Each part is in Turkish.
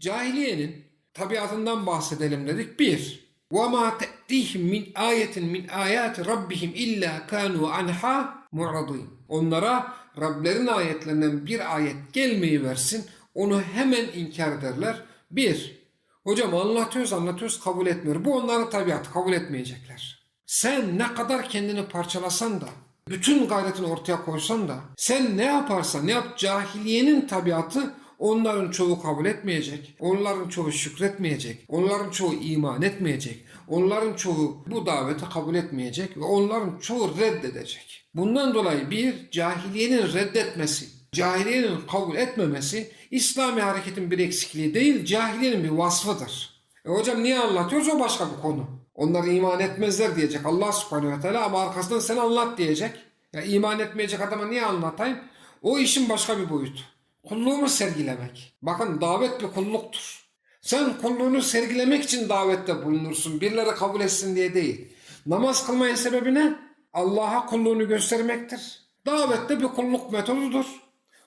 Cahiliyenin tabiatından bahsedelim dedik. Bir, وَمَا تَأْتِيهِمْ مِنْ آيَةٍ مِنْ آيَاتِ رَبِّهِمْ إِلَّا كَانُوا عَنْهَا مُعْرَضِينَ Onlara Rablerin ayetlerinden bir ayet gelmeyi versin, onu hemen inkar ederler. Bir, hocam anlatıyoruz anlatıyoruz kabul etmiyor. Bu onların tabiatı kabul etmeyecekler. Sen ne kadar kendini parçalasan da, bütün gayretini ortaya koysan da, sen ne yaparsan ne yap cahiliyenin tabiatı onların çoğu kabul etmeyecek, onların çoğu şükretmeyecek, onların çoğu iman etmeyecek, onların çoğu bu daveti kabul etmeyecek ve onların çoğu reddedecek. Bundan dolayı bir cahiliyenin reddetmesi, cahiliyenin kabul etmemesi İslami hareketin bir eksikliği değil, cahiliyenin bir vasfıdır. E hocam niye anlatıyoruz o başka bir konu. Onlar iman etmezler diyecek Allah subhanehu ve teala ama arkasından sen anlat diyecek. Ya iman etmeyecek adama niye anlatayım? O işin başka bir boyutu. Kulluğumu sergilemek. Bakın davet bir kulluktur. Sen kulluğunu sergilemek için davette bulunursun. Birileri kabul etsin diye değil. Namaz kılmanın sebebi ne? Allah'a kulluğunu göstermektir. Davette bir kulluk metodudur.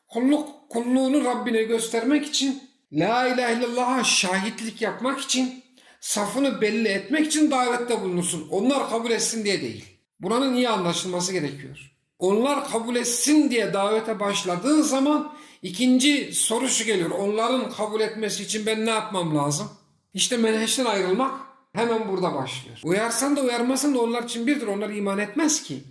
Kulluk, kulluğunu Rabbine göstermek için, La ilahe illallah'a şahitlik yapmak için, safını belli etmek için davette bulunursun. Onlar kabul etsin diye değil. Buranın iyi anlaşılması gerekiyor. Onlar kabul etsin diye davete başladığın zaman ikinci soru şu geliyor. Onların kabul etmesi için ben ne yapmam lazım? İşte menheşten ayrılmak hemen burada başlıyor. Uyarsan da uyarmasan da onlar için birdir. Onlar iman etmez ki.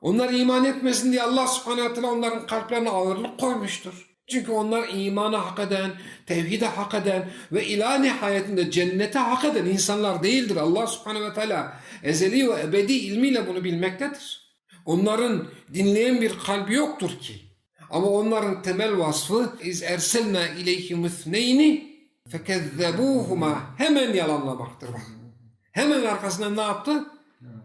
Onlar iman etmesin diye Allah subhanehu ve teala onların kalplerine ağırlık koymuştur. Çünkü onlar imanı hak eden, tevhide hak eden ve ilah nihayetinde cennete hak eden insanlar değildir. Allah subhanehu ve teala ezeli ve ebedi ilmiyle bunu bilmektedir. Onların dinleyen bir kalbi yoktur ki. Ama onların temel vasfı iz erselna ileyhim ithneyni fekezzebuhuma hemen yalanlamaktır bak. Hemen arkasından ne yaptı?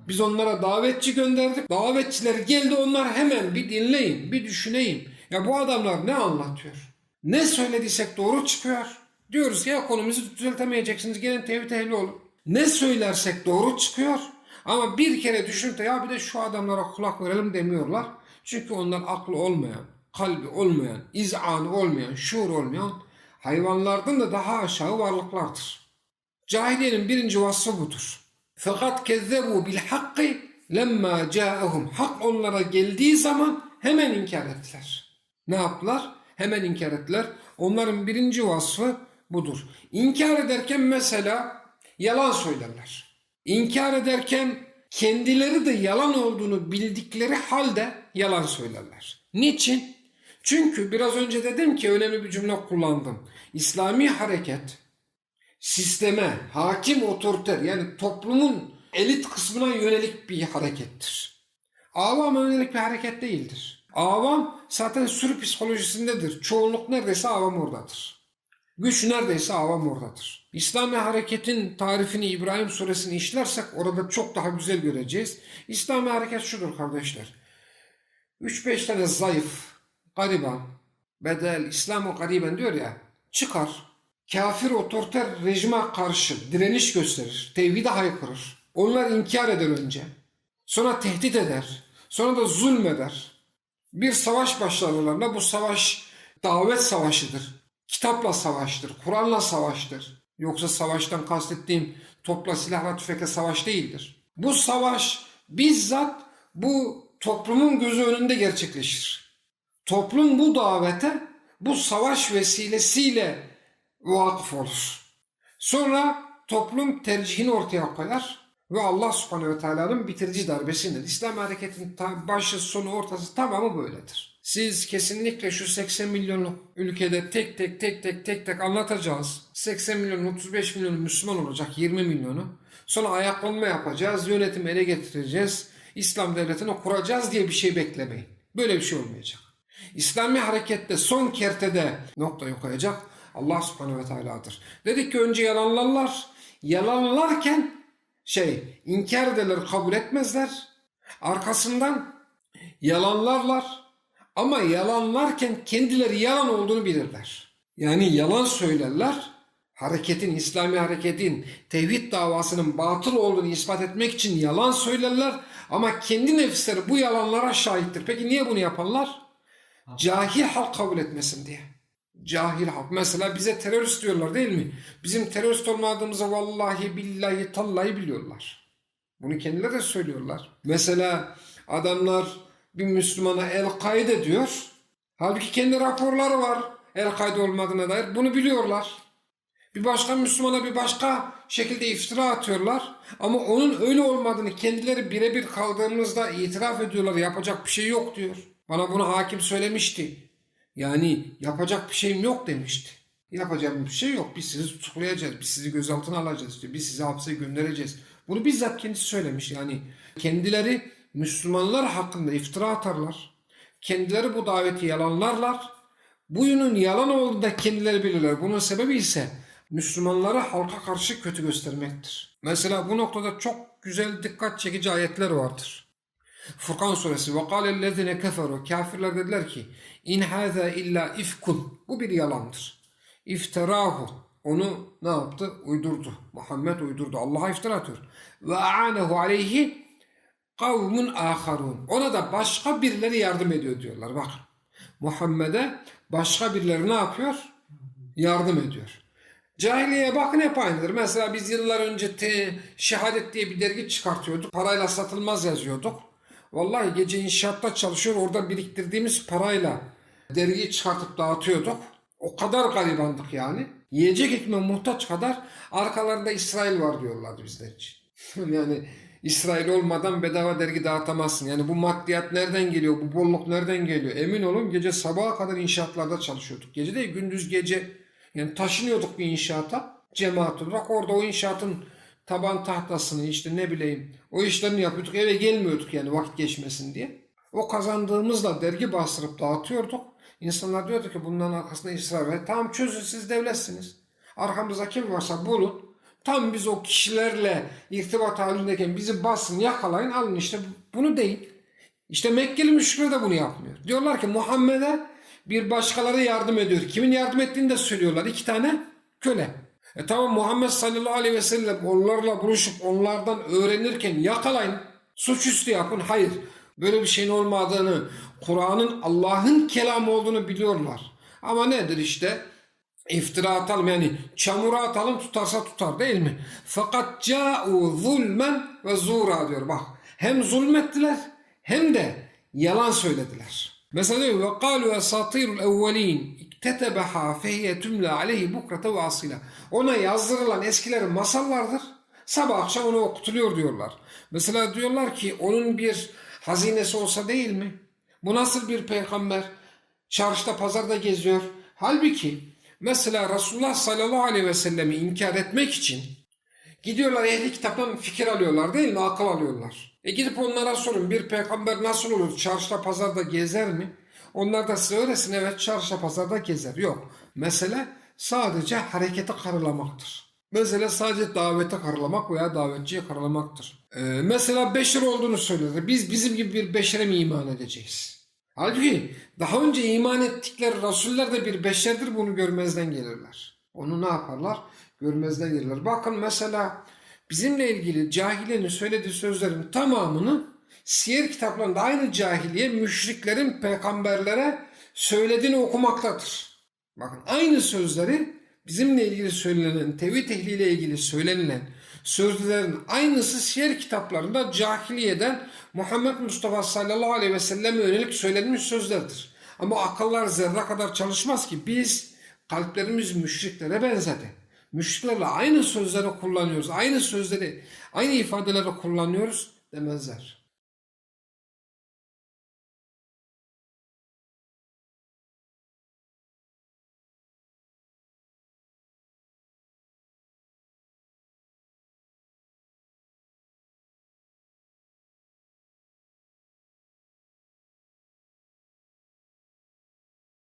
Biz onlara davetçi gönderdik. Davetçiler geldi onlar hemen bir dinleyin, bir düşüneyim. Ya bu adamlar ne anlatıyor? Ne söylediysek doğru çıkıyor. Diyoruz ki ya konumuzu düzeltemeyeceksiniz. Gelin tevhid ehli olun. Ne söylersek doğru çıkıyor. Ama bir kere düşünüp de ya bir de şu adamlara kulak verelim demiyorlar. Çünkü onlar aklı olmayan, kalbi olmayan, izanı olmayan, şuur olmayan hayvanlardan da daha aşağı varlıklardır. Cahiliyenin birinci vasfı budur. Fakat kezzebu bil hakkı lemma ca'ahum. Hak onlara geldiği zaman hemen inkar ettiler. Ne yaptılar? Hemen inkar ettiler. Onların birinci vasfı budur. İnkar ederken mesela yalan söylerler. İnkar ederken kendileri de yalan olduğunu bildikleri halde yalan söylerler. Niçin? Çünkü biraz önce dedim ki önemli bir cümle kullandım. İslami hareket sisteme, hakim otoriter yani toplumun elit kısmına yönelik bir harekettir. Avam yönelik bir hareket değildir. Avam zaten sürü psikolojisindedir. Çoğunluk neredeyse avam oradadır. Güç neredeyse avam oradadır. İslami hareketin tarifini İbrahim suresini işlersek orada çok daha güzel göreceğiz. İslami hareket şudur kardeşler. 3-5 tane zayıf, gariban, bedel, İslam'ı gariben diyor ya, çıkar, kafir otoriter rejime karşı direniş gösterir, tevhide haykırır. Onlar inkar eder önce. Sonra tehdit eder. Sonra da zulmeder. Bir savaş başlarlarında bu savaş davet savaşıdır. Kitapla savaştır, Kur'an'la savaştır. Yoksa savaştan kastettiğim topla silahla tüfekle savaş değildir. Bu savaş bizzat bu toplumun gözü önünde gerçekleşir. Toplum bu davete bu savaş vesilesiyle vakıf olur. Sonra toplum tercihini ortaya koyar ve Allah subhanehu ve teala'nın bitirici darbesindir. İslam hareketinin başı sonu ortası tamamı böyledir. Siz kesinlikle şu 80 milyonluk ülkede tek tek tek tek tek tek anlatacağız. 80 milyon 35 milyon Müslüman olacak 20 milyonu. Sonra ayaklanma yapacağız, yönetimi ele getireceğiz, İslam devletini kuracağız diye bir şey beklemeyin. Böyle bir şey olmayacak. İslami harekette son kertede noktayı koyacak Allah subhanehu ve teala'dır. Dedik ki önce yalanlarlar. Yalanlarken şey inkar ederler kabul etmezler. Arkasından yalanlarlar. Ama yalanlarken kendileri yalan olduğunu bilirler. Yani yalan söylerler. Hareketin, İslami hareketin, tevhid davasının batıl olduğunu ispat etmek için yalan söylerler. Ama kendi nefisleri bu yalanlara şahittir. Peki niye bunu yaparlar? Cahil halk kabul etmesin diye. Cahil halk. Mesela bize terörist diyorlar değil mi? Bizim terörist olmadığımızı vallahi billahi tallahi biliyorlar. Bunu kendileri de söylüyorlar. Mesela adamlar bir Müslümana El-Kaide diyor. Halbuki kendi raporları var. El-Kaide olmadığına dair. Bunu biliyorlar. Bir başka Müslümana bir başka şekilde iftira atıyorlar. Ama onun öyle olmadığını kendileri birebir kaldığımızda itiraf ediyorlar. Yapacak bir şey yok diyor. Bana bunu hakim söylemişti. Yani yapacak bir şeyim yok demişti. Yapacak bir şey yok. Biz sizi tutuklayacağız. Biz sizi gözaltına alacağız. İşte biz sizi hapse göndereceğiz. Bunu bizzat kendisi söylemiş. Yani kendileri Müslümanlar hakkında iftira atarlar. Kendileri bu daveti yalanlarlar. Bunun yalan olduğunu da kendileri bilirler. Bunun sebebi ise Müslümanları halka karşı kötü göstermektir. Mesela bu noktada çok güzel dikkat çekici ayetler vardır. Furkan suresi ve kâlellezine keferu kafirler dediler ki in hâzâ illa ifkun bu bir yalandır. İftirahu onu ne yaptı? Uydurdu. Muhammed uydurdu. Allah'a iftira atıyor. Ve a'anehu aleyhi kavmun aharun. Ona da başka birileri yardım ediyor diyorlar. Bak Muhammed'e başka birileri ne yapıyor? Yardım ediyor. Cahiliye bakın hep aynıdır. Mesela biz yıllar önce te, Şehadet diye bir dergi çıkartıyorduk. Parayla satılmaz yazıyorduk. Vallahi gece inşaatta çalışıyor. Orada biriktirdiğimiz parayla dergiyi çıkartıp dağıtıyorduk. O kadar garibandık yani. Yiyecek ekmeğe muhtaç kadar arkalarında İsrail var diyorlardı bizler için. yani İsrail olmadan bedava dergi dağıtamazsın. Yani bu maddiyat nereden geliyor? Bu bolluk nereden geliyor? Emin olun gece sabaha kadar inşaatlarda çalışıyorduk. Gece değil gündüz gece yani taşınıyorduk bir inşaata cemaat olarak. Orada o inşaatın taban tahtasını işte ne bileyim o işlerini yapıyorduk. Eve gelmiyorduk yani vakit geçmesin diye. O kazandığımızla dergi bastırıp dağıtıyorduk. İnsanlar diyordu ki bunların arkasında İsrail var. Tamam çözün siz devletsiniz. Arkamızda kim varsa bulun. Tam biz o kişilerle irtibat halindeyken bizi basın yakalayın alın işte bunu değil. İşte Mekkeli müşrikler de bunu yapmıyor. Diyorlar ki Muhammed'e bir başkaları yardım ediyor. Kimin yardım ettiğini de söylüyorlar. İki tane köle. E tamam Muhammed sallallahu aleyhi ve sellem onlarla buluşup onlardan öğrenirken yakalayın. Suçüstü yapın. Hayır. Böyle bir şeyin olmadığını, Kur'an'ın Allah'ın kelamı olduğunu biliyorlar. Ama nedir işte? İftira atalım yani çamura atalım tutarsa tutar değil mi? Fakat ca'u zulmen ve zura diyor bak. Hem zulmettiler hem de yalan söylediler. Mesela diyor ve kalu esatirul evvelin iktetebeha fehiye tümle aleyhi bukrata ve asila. Ona yazdırılan eskilerin masallardır. Sabah akşam onu okutuluyor diyorlar. Mesela diyorlar ki onun bir hazinesi olsa değil mi? Bu nasıl bir peygamber? Çarşıda pazarda geziyor. Halbuki mesela Resulullah sallallahu aleyhi ve sellemi inkar etmek için gidiyorlar ehli kitaptan fikir alıyorlar değil mi? Akıl alıyorlar. E gidip onlara sorun bir peygamber nasıl olur? Çarşıda pazarda gezer mi? Onlar da size öğretsin evet çarşıda pazarda gezer. Yok. Mesele sadece hareketi karılamaktır. Mesele sadece davete karalamak veya davetçiye karalamaktır. Ee, mesela beşer olduğunu söyledi. Biz bizim gibi bir beşere mi iman edeceğiz? Halbuki daha önce iman ettikleri Rasuller de bir beşerdir bunu görmezden gelirler. Onu ne yaparlar? Görmezden gelirler. Bakın mesela bizimle ilgili cahiliyenin söylediği sözlerin tamamını siyer kitaplarında aynı cahiliye müşriklerin peygamberlere söylediğini okumaktadır. Bakın aynı sözleri bizimle ilgili söylenen, tevhid ehliyle ilgili söylenilen sözlerin aynısı siyer kitaplarında cahiliyeden Muhammed Mustafa sallallahu aleyhi ve selleme yönelik söylenmiş sözlerdir. Ama akıllar zerre kadar çalışmaz ki biz kalplerimiz müşriklere benzedi. Müşriklerle aynı sözleri kullanıyoruz, aynı sözleri, aynı ifadeleri kullanıyoruz demezler.